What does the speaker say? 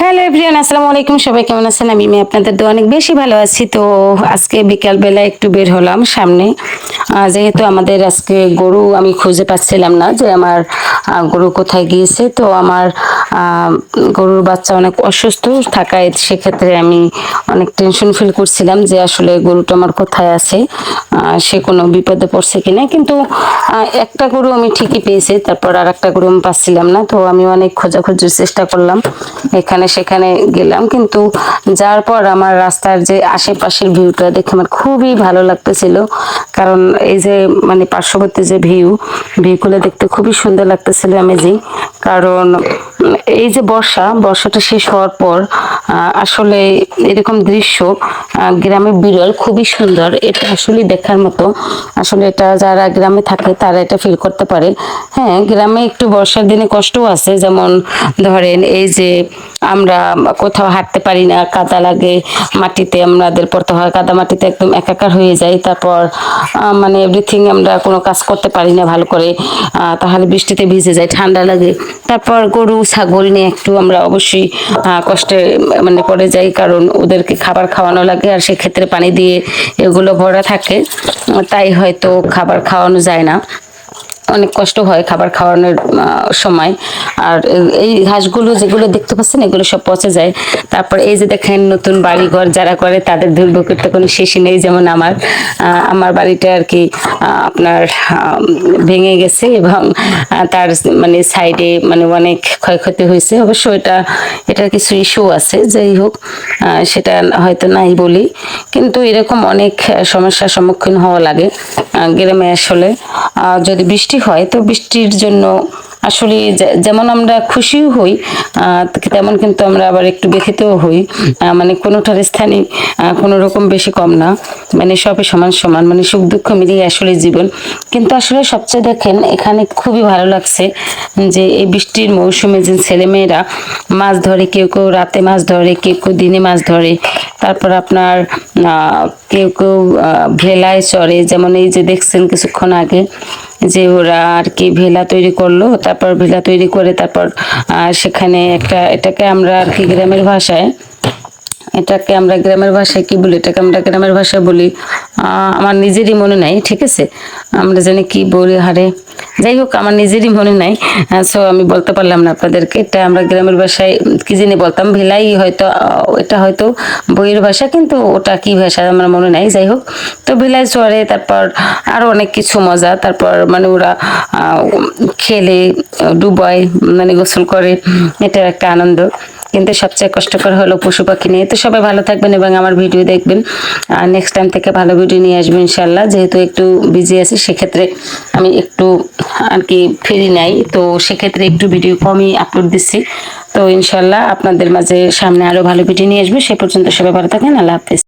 Hello everyone আসসালামু আলাইকুম। সবাই কেমন আছেন? আমি আপনাদের তো অনেক বেশি ভালো আছি। তো আজকে বিকালবেলা একটু বের হলাম সামনে। যেহেতু আমাদের আজকে গরু আমি খুঁজে পাচ্ছিলাম না যে আমার গরু কোথায় গিয়েছে, তো আমার গরুর বাচ্চা অনেক অসুস্থ থাকায় সেক্ষেত্রে আমি অনেক টেনশন ফিল করছিলাম যে আসলে গরুটা আমার কোথায় আছে সে কোনো বিপদে পড়ছে কিনা। কিন্তু একটা গরু আমি ঠিকই পেয়েছি, তারপর আর একটা গরু আমি পাচ্ছিলাম না, তো আমি অনেক খোঁজাখুঁজির চেষ্টা করলাম, এখানে সেখানে গেলাম। কিন্তু যার পর আমার রাস্তার যে আশেপাশের ভিউটা দেখে আমার খুবই ভালো লাগতেছিল। কারণ এই যে মানে পার্শ্ববর্তী যে ভিউ ভিউগুলো দেখতে খুবই সুন্দর লাগতেছিল অ্যামেজিং কারণ এই যে বর্ষা, বর্ষাটা শেষ হওয়ার পর আসলে এরকম দৃশ্য গ্রামে বিরল খুবই সুন্দর। এটা আসলে দেখার মতো। আসলে এটা যারা গ্রামে থাকে, তারা এটা ফিল করতে পারে। হ্যাঁ গ্রামে একটু বর্ষার দিনে কষ্টও আছে। যেমন ধরেন এই যে আমরা কোথাও হাঁটতে পারি না, কাদা লাগে মাটিতে, আমাদের পড়তে হয়। কাদা মাটিতে একদম একাকার হয়ে যায় তারপর মানে এভরিথিং আমরা কোনো কাজ করতে পারি না ভালো করে। তাহলে বৃষ্টিতে ভিজে যায় ঠান্ডা লাগে। তারপর গরু, ছাগল নিয়ে একটু আমরা অবশ্যই কষ্টে মানে পড়ে যাই, কারণ ওদেরকে খাবার খাওয়ানো লাগে আর সেক্ষেত্রে পানি দিয়ে এগুলো ভরা থাকে। তাই হয়তো খাবার খাওয়ানো যায় না। অনেক কষ্ট হয় খাবার খাওয়ানোর সময়। আর এই- ঘাসগুলো যেগুলো দেখতে পাচ্ছেন, এগুলো সব পচে যায়। তারপর এই যে দেখেন নতুন বাড়ি ঘর যারা করে, তাদের দুর্ভোগের তো কোনো শেষই নেই। যেমন আমার আমার বাড়িটা আর কি আপনার ভেঙে গেছে এবং তার মানে সাইডে মানে অনেক ক্ষয়ক্ষতি হয়েছে। অবশ্য এটা, এটার কিছু ইস্যু আছে, যাই হোক সেটা হয়তো নাই বলি। কিন্তু এরকম অনেক সমস্যার সম্মুখীন হওয়া লাগে। গ্রামে আসলে। যদি বৃষ্টি হয়, তো বৃষ্টির জন্য আসলে যেমন আমরা খুশিও হই তেমন কিন্তু আমরা আবার একটু ব্যথিতও হই। মানে কোনোটার স্থানে কোনো রকম বেশি কম না। মানে সবই সমান সমান মানে সুখ দুঃখ মিলিয়ে আসলে জীবন। কিন্তু আসলে সবচেয়ে দেখেন, এখানে খুবই ভালো লাগছে যে এই বৃষ্টির মৌসুমে যে ছেলেমেয়েরা মাছ ধরে, কেউ কেউ রাতে মাছ ধরে, কেউ কেউ দিনে মাছ ধরে। তারপর আপনার কেউ কেউ ভেলায় চড়ে। যেমন এই যে দেখছেন কিছুক্ষণ আগে যে ওরা আর কি ভেলা তৈরি করল, তারপর ভেলা তৈরি করে তারপর সেখানে একটা, এটাকে আমরা আর কি গ্রামের ভাষায়, এটাকে আমরা গ্রামের ভাষায় কি বলি? এটাকে আমরা গ্রামের ভাষায় বলি আমার নিজেরই মনে নাই, ঠিক আছে? আমরা জানি কি বলি, হারে। যাই হোক, আমার নিজেরই মনে নাই। সো আমি বলতে পারলাম না আপনাদেরকে। এটা আমরা গ্রামের ভাষায় কি জানি বলতাম, ভেলাই হয়তো এটা হয়তো বইয়ের ভাষা, কিন্তু ওটা কি ভাষা আমার মনে নাই, যাই হোক। তো ভেলাই চড়ে, তারপর আরও অনেক কিছু মজা। তারপর মানে ওরা খেলে, ডুবায় মানে গোসল করে। এটা একটা আনন্দ। কিন্তু সবচেয়ে কষ্টকর হলো পশু পাখি নিয়ে। তো সবাই ভালো থাকবেন এবং আমার ভিডিও দেখবেন। আর নেক্সট টাইম থেকে ভালো ভিডিও নিয়ে আসবেন ইনশাল্লাহ যেহেতু একটু বিজি আছি, সেক্ষেত্রে আমি একটু আর কি ফ্রি নাই। তো সেক্ষেত্রে একটু ভিডিও কমই আপলোড দিচ্ছি। তো ইনশাল্লাহ আপনাদের মাঝে সামনে আরও ভালো ভিডিও নিয়ে আসবে। সে পর্যন্ত সবাই ভালো থাকেন। আল্লাহ হাফিজ।